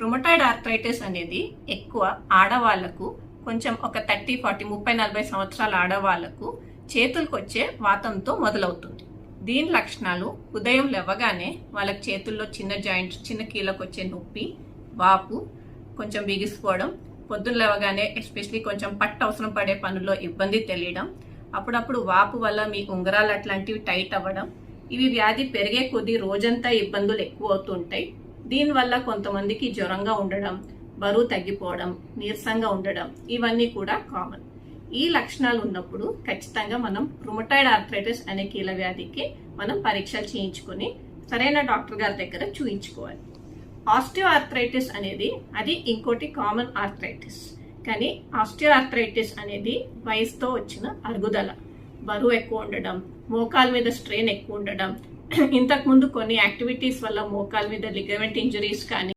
Rheumatoid arthritis అనేది ఎక్కువ ఆడవాళ్ళకు కొంచెం ఒక థర్టీ ఫార్టీ ముప్పై నలభై సంవత్సరాల ఆడవాళ్ళకు చేతులకు వచ్చే వాతంతో మొదలవుతుంది. దీని లక్షణాలు ఉదయం లేవగానే వాళ్ళకి చేతుల్లో చిన్న జాయింట్స్ చిన్న కీళ్ళకు వచ్చే నొప్పి వాపు కొంచెం బిగిసిపోవడం పొద్దున్న లేవగానే ఎస్పెషలీ కొంచెం పట్టు అవసరం పడే పనుల్లో ఇబ్బంది తెలియడం అప్పుడప్పుడు వాపు వల్ల మీ ఉంగరాలు అట్లాంటివి టైట్ అవ్వడం ఇవి వ్యాధి పెరిగే కొద్దీ రోజంతా ఇబ్బందులు ఎక్కువ అవుతుంటాయి దీనివల్ల కొంతమందికి జ్వరంగా ఉండడం బరువు తగ్గిపోవడం నీరసంగా ఉండడం ఇవన్నీ కూడా కామన్. ఈ లక్షణాలు ఉన్నప్పుడు ఖచ్చితంగా మనం రుమటాయిడ్ ఆర్థరైటిస్ అనే కీల వ్యాధికి మనం పరీక్షలు చేయించుకొని సరైన డాక్టర్ గారి దగ్గర చూయించుకోవాలి. ఆస్టియో ఆర్థరైటిస్ అనేది అది ఇంకోటి కామన్ ఆర్థరైటిస్ కానీ ఆస్టియో ఆర్థరైటిస్ అనేది వయసుతో వచ్చిన అరుగుదల. బరువు ఎక్కువ ఉండడం మోకాల మీద స్ట్రెయిన్ ఎక్కువ ఉండడం ఇంతకు ముందు కొన్ని యాక్టివిటీస్ వల్ల మోకాల మీద లిగమెంట్ ఇంజరీస్ కానీ